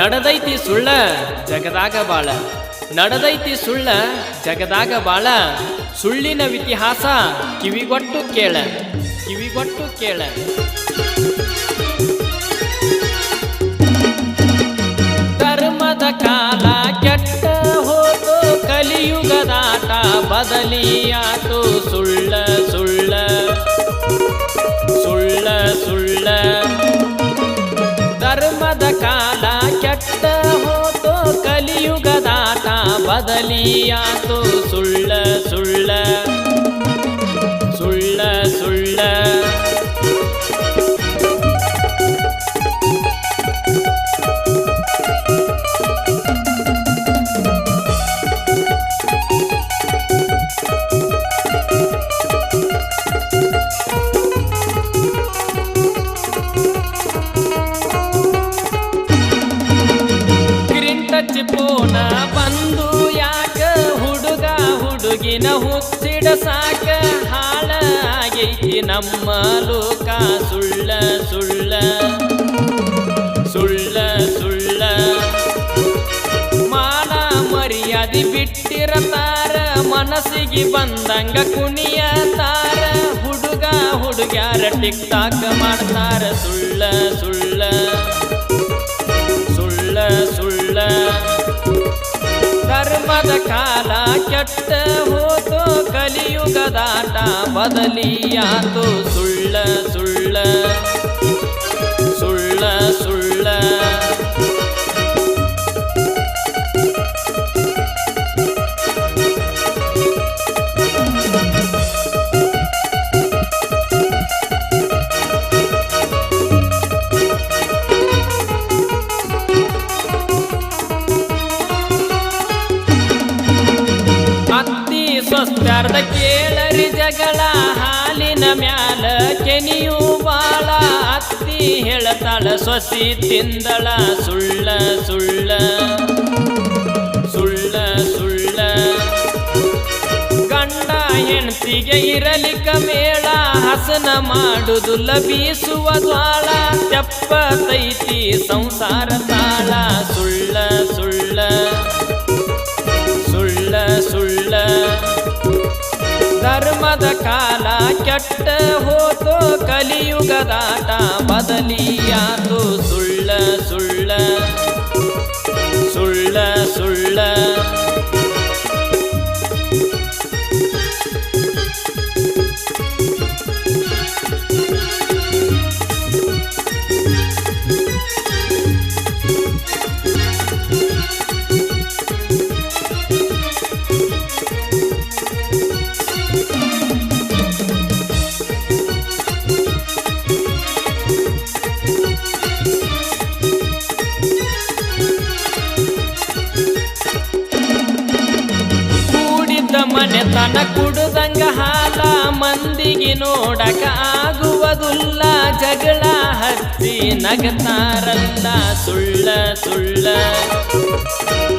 ನಡೆದೈತಿ ಸುಳ್ಳ ಜಗದಾಗ ಬಾಳ. ನಡದೈತಿ ಸುಳ್ಳ ಜಗದಾಗ ಬಾಳ. ಸುಳ್ಳಿನ ಇತಿಹಾಸ ಕಿವಿಗೊಟ್ಟು ಕೇಳ. ಕಿವಿಗೊಟ್ಟು ಕೇಳ. ಬದಲಿಯಾತು ಸುಳ್ಳ ಹುಡುಗಿನ ಹುಚ್ಚಿಡ ಸಾಕ ಹಾಳ ಆಗೈತಿ ನಮ್ಮ ಲೋಕ ಸುಳ್ಳ ಸುಳ್ಳ ಸುಳ್ಳ ಸುಳ್ಳ. ಮಾನ ಮರ್ಯಾದಿ ಬಿಟ್ಟಿರತಾರ ಮನಸ್ಸಿಗೆ ಬಂದಂಗ ಕುಣಿಯತಾರ ಹುಡುಗ ಹುಡುಗ್ಯಾರ ಟಿಕ್ ಟಾಕ್ ಮಾಡ್ತಾರ ಸುಳ್ಳ ಸುಳ್ಳ. ಧರ್ಮದ ಕಾಲ ಕೆಟ್ಟ ಹೋತು ಕಲಿಯುಗದಾಟ ಬದಲಿಯಾತು ಸುಳ್ಳ ಸುಳ್ಳ. ಸ್ವಸ್ಥರ್ಧ ಕೇಳರಿ ಜಗಳ, ಹಾಲಿನ ಮ್ಯಾಲ ಕೆನಿಯು ಬಾಳ ಅತ್ತಿ ಹೇಳತಾಳ, ಸೊಸಿ ತಿಂದಳ, ಸುಳ್ಳ ಸುಳ್ಳ ಸುಳ್ಳ ಸುಳ್ಳ. ಗಂಡ ಹೆಣ್ತಿಗೆ ಇರಲಿಕ ಮೇಳ, ಹಸನ ಮಾಡುದು ಲಭಿಸುವ ದ್ವಾಳ, ತೆಪ್ಪತೈತಿ ಸಂಸಾರ ತಾಳ, ಸುಳ್ಳ ಸುಳ್ಳ. ಧರ್ಮದ ಕಾಲ ಕೆಟ್ಟ ಹೋತು ಕಲಿಯುಗದಾಟ ಬದಲಿಯಾತು ಸುಳ್ಳ ಸುಳ್ಳ ಸುಳ್ಳ ಸುಳ್ಳ. ಮನೆತನ ಕುಡುದಂಗ ಹಾಲ ಮಂದಿಗೆ ನೋಡಕ ಆಗುವುದುಲ್ಲ. ಜಗಳ ಹತ್ತಿ ನಗತಾರಲ್ಲ, ಸುಳ್ಳ ಸುಳ್ಳ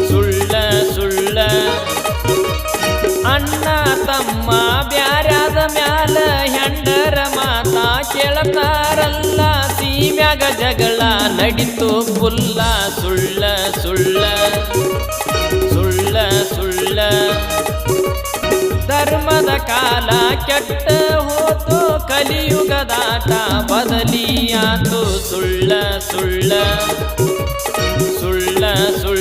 ಸುಳ್ಳ ಸುಳ್ಳ. ಅಣ್ಣ, ತಮ್ಮ ಬ್ಯಾರ್ಯಾದ ಮ್ಯಾಲ ಹೆಂಡರ ಮಾತ ಕೇಳ್ತಾರಲ್ಲ. ಸೀಮ್ಯಾಗ ಜಗಳ ನಡಿತು ಪುಲ್ಲ ಸುಳ್ಳ ಸುಳ್ಳ ಸುಳ್ಳ ಸುಳ್ಳ. ಧರ್ಮದ ಕಾಲ ಕೆಟ್ಟ ಹೋತು ಕಲಿಯುಗದಾಟ ಬದಲಿಯಾತು ಸುಳ್ಳ ಸುಳ್ಳ ಸುಳ್ಳ ಸುಳ್ಳ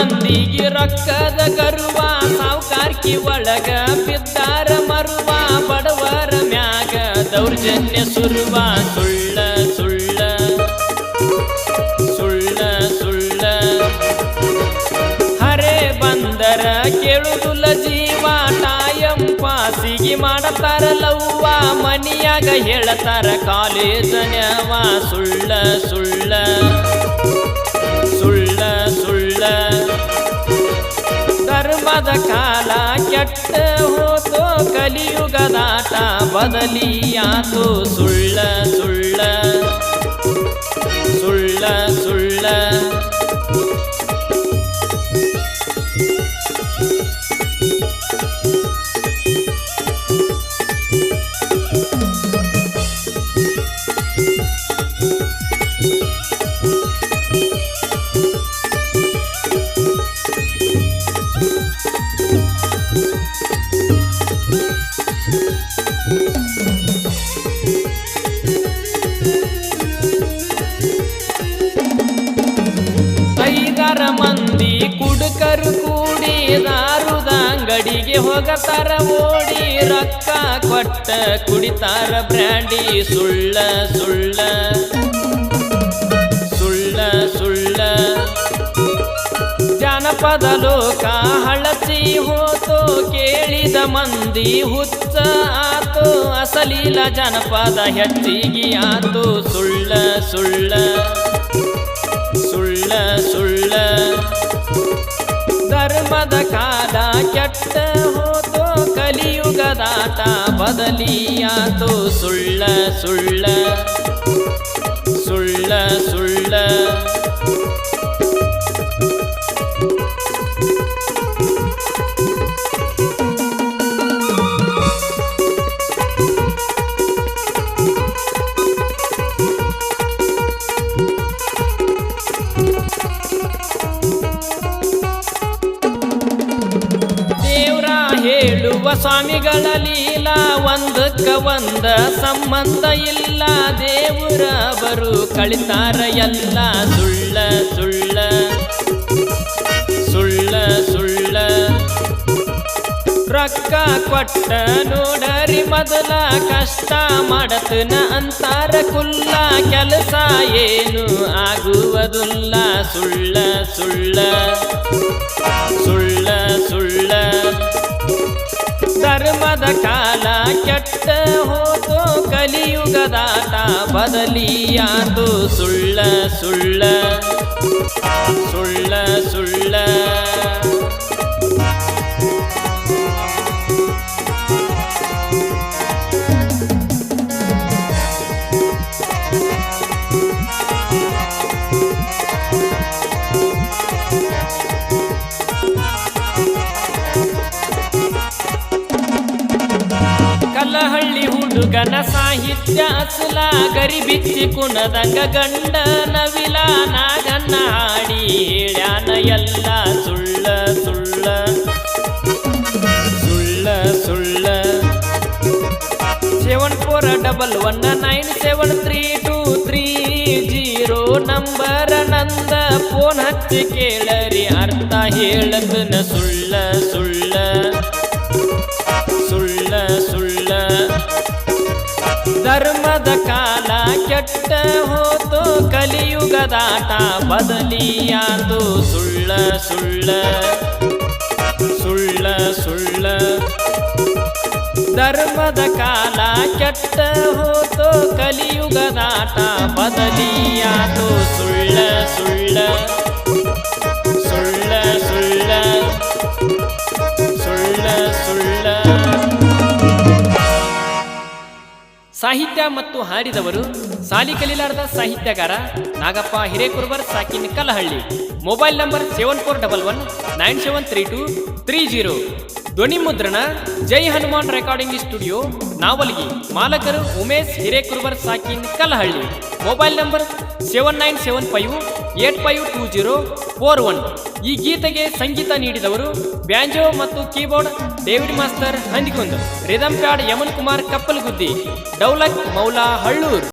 ಮಂದಿಗೆ ರೊಕ್ಕದ ಗರುವ, ಸಾವುಕಾರ್ಕಿ ಒಳಗ ಬಿದ್ದಾರ ಮರುವ, ಬಡವರ ಮ್ಯಾಗ ದೌರ್ಜನ್ಯ ಸುರುವ. ಸುಳ್ಳ ಸುಳ್ಳ ಸುಳ್ಳ ಸುಳ್ಳ. ಹರೆ ಬಂದರ ಕೇಳುದುಲ ಜೀವ ಟಾಯಂ ಪಾಸಿಗೆ ಮಾಡತಾರ ಲವ್ವ, ಮನಿಯಾಗ ಹೇಳ್ತಾರ ಕಾಲೇಜನ್ಯವ. ಸುಳ್ಳ ಸುಳ್ಳ. ಧರ್ಮದ ಕಾಲ ಕೆಟ್ಟ ಹೋತು ಕಲಿಯುಗದಾಟ ಬದಲಿಯಾತು ಸುಳ್ಳ ಸುಳ್ಳ ಸುಳ್ಳ ಸುಳ್ಳ ಹೋಗತಾರ ಓಡಿ ರೊಕ್ಕ ಕೊಟ್ಟ ಕುಡಿತಾರ ಬ್ರ್ಯಾಂಡಿ. ಸುಳ್ಳ ಸುಳ್ಳ ಸುಳ್ಳ ಸುಳ್ಳ. ಜಾನಪದ ಲೋಕ ಹಳಸಿ ಹೋತು, ಕೇಳಿದ ಮಂದಿ ಹುಚ್ಚ ಆತು. ಅಸಲೀಲ ಜನಪದ ಹೆಚ್ಚಿಗೆ ಆತು. ಸುಳ್ಳ ಸುಳ್ಳ ಸುಳ್ಳ ಸುಳ್ಳ. ಧರ್ಮದ ಕಾಲ ಕೆಟ್ಟ ಕಲಿಯುಗದಾಟ ಬದಲಿಯಾತು. ಸುಳ್ಳ ಸುಳ್ಳ ಸುಳ್ಳ ಸುಳ್ಳ. ಸ್ವಾಮಿಗಳ ಲೀಲಾ ಒಂದಕ್ಕ ಒಂದ ಸಂಬಂಧ ಇಲ್ಲ. ದೇವರ ಅವರು ಕಳಿತಾರ ಎಲ್ಲ. ಸುಳ್ಳ ಸುಳ್ಳ ಸುಳ್ಳ ಸುಳ್ಳ. ರೊಕ್ಕ ಕೊಟ್ಟ ನೋಡರಿ ಮೊದಲ, ಕಷ್ಟ ಮಾಡತನ ಅಂತಾರ ಕುಲ್ಲ. ಕೆಲಸ ಏನು ಆಗುವುದುಲ್ಲ. ಸುಳ್ಳ ಸುಳ್ಳ ಸುಳ್ಳ ಸುಳ್ಳ. ಧರ್ಮದ ಕಾಲ ಕೆಟ್ಟ ಹೋತು ಕಲಿಯುಗದಾಟ ಬದಲಿಯಾತು ಸುಳ್ಳ ಸುಳ್ಳ. ಕಲ್ಲಹಳ್ಳಿ ಹುಡುಗನ ಸಾಹಿತ್ಯ ಅಸಲ ಗರಿಬಿಚ್ಚಿ ಕುಣದಂಗ ಗಂಡ ನವಿಲ ನಾಗನ್ನ ಹಾಡಿ ಹೇಳ್ಯಾನ ಎಲ್ಲ ಸುಳ್ಳ ಸುಳ್ಳ. ಸುಳ್ಳ ಸುಳ್ಳ. Seven four double one nine seven three two three zero number ನಂದ ಫೋನ್ ಹಚ್ಚಿ ಕೇಳರಿ ಅರ್ಥ ಹೇಳದನ ಸುಳ್ಳ ಸುಳ್ಳ ಸುಳ್ಳ. ಧರ್ಮದ ಕಾಲ ಕೆಟ್ಟ ಹೋತು, ಕಲಿಯುಗದಾಟ ಬದಲಿಯಾದು ಸುಳ್ಳ ಸುಳ್ಳ ಸುಳ್ಳ ಸುಳ್ಳ. ಧರ್ಮದ ಕಾಲ ಕೆಟ್ಟ ಹೋತು, ಕಲಿಯುಗದಾಟ ಬದಲಿಯಾದು ಸುಳ್ಳ ಸುಳ್ಳ. ಸಾಹಿತ್ಯ ಮತ್ತು ಹಾಡಿದವರು ಸಾಲಿ ಕಲೀಲಾರದ ಸಾಹಿತ್ಯಗಾರ Nagappa Hirekurbar ಸಾಕಿನ್ Kalahalli mobile number seven four double one nine seven three two three zero. ಧ್ವನಿ ಮುದ್ರಣ, ಜೈ ಹನುಮಾನ್ ರೆಕಾರ್ಡಿಂಗ್ ಸ್ಟುಡಿಯೋ, ನಾವಲ್ಗಿ. ಮಾಲಕರು Umesh Hirekurbar ಸಾಕಿನ್ Kalahalli mobile number seven nine seven five eight five two zero four one. ಈ ಗೀತೆಗೆ ಸಂಗೀತ ನೀಡಿದವರು ಬ್ಯಾಂಜೋ ಮತ್ತು keyboard David master Handikund. Rhythm pad Yaman Kumar Kappalguddi. Dholak Moula Hallur.